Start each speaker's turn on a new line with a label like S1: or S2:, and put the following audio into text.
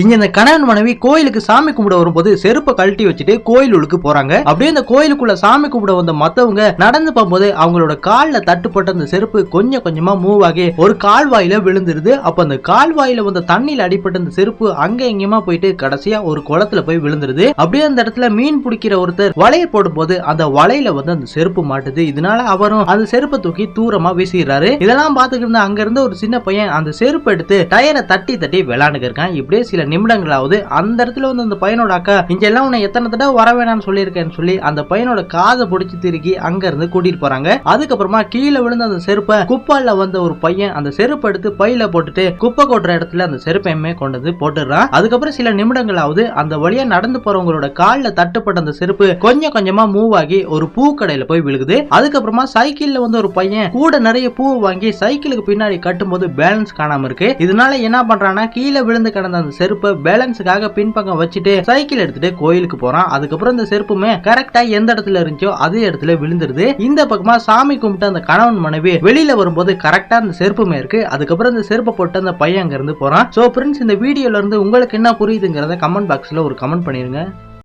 S1: இங்க இந்த கணவன் மனைவி கோயிலுக்கு சாமி கும்பிட வரும்போது செருப்பை கழட்டி வச்சுட்டு கோயில் உள்ளுக்கு போறாங்க. அப்படியே அந்த கோயிலுக்குள்ள சாமி கும்பிட வந்த மத்தவங்க நடந்து போகும்போது அவங்களோட கால்ல தட்டுப்பட்ட அந்த செருப்பு கொஞ்சம் கொஞ்சமா மூவ் ஆகி ஒரு கால்வாயில விழுந்துருது. அப்ப அந்த கால்வாயில வந்த தண்ணியில அடிப்பட்ட அந்த செருப்பு அங்க எங்கேயுமா போயிட்டு கடைசியா ஒரு குளத்துல போய் விழுந்துருது. அப்படியே அந்த இடத்துல மீன் பிடிக்கிற ஒருத்தர் வலையை போடும்போது அந்த வலையில வந்து அந்த செருப்பு மாட்டுது. இதனால அவரும் அந்த செருப்பை தூக்கி தூரமா வீசிடுறாரு. இதெல்லாம் பாத்துக்கிட்டு அங்க இருந்து ஒரு சின்ன பையன் அந்த செருப்பு எடுத்து டயரை தட்டி தட்டி விளையாண்டுக்கு இருக்கான். இப்படியே சில நிமிடங்களாவது அந்த இடத்துல வந்து அந்த பையனோட அக்கா இங்க எல்லாம் உன்னை எத்தனை தடவை வர வேணாம்னு சொல்லியிருக்கேன்னு சொல்லி அந்த பையனோட காதை பிடிச்சி திருக்கி அங்க இருந்து கூட்டிட்டு போறாங்க. அதுக்கப்புறமா கீழே விழுந்த அந்த செருப்பை குப்பால வந்த ஒரு பையன் அந்த செருப்பை எடுத்து பையில போட்டுட்டு குப்பை கொட்டுற இடத்துல அந்த செருப்பையுமே கொண்டு வந்து போட்டுடுறான். அதுக்கப்புறம் சில நிமிடங்களாவது அந்த வழியா நடந்து போறவங்களோட கால்ல தட்டுப்பட்ட அந்த செருப்பு கொஞ்சம் கொஞ்சமா மூவ் ஆகி ஒரு பூ கடையில போய் விழுகுது. அதுக்கப்புறமா சைக்கிள்ல வந்து ஒரு பையன் கூட நிறைய பூ வாங்கி சைக்கிளுக்கு பின்னாடி கட்டும்போது பேலன்ஸ் காணாம இருக்கு. இதனால என்ன பண்றான்னா கீழே விழுந்து கிடந்த அந்த செருப்பு பேலன்ஸுக்காக பின்பக்கம் வச்சுட்டு சைக்கிள் எடுத்துட்டு கோயிலுக்கு போறான். அதுக்கப்புறம் இந்த செருப்புமே கரெக்டா எந்த இடத்துல இருந்துச்சோ அதே இடத்துல விழுந்துருது இந்த பக்கமா சாமி கும்பிட்டு அந்த கணவன் மனைவி வெளியில வரும்போது கரெக்டா அந்த செருப்புமே இருக்கு. அதுக்கப்புறம் இந்த செருப்பை போட்டு அந்த பையன் அங்க இருந்து போறான். சோ பிரிண்ட்ஸ் இந்த வீடியோல இருந்து உங்களுக்கு என்ன புரியுதுங்கிறத கமெண்ட் பாக்ஸ்ல ஒரு கமெண்ட் பண்ணிருங்க.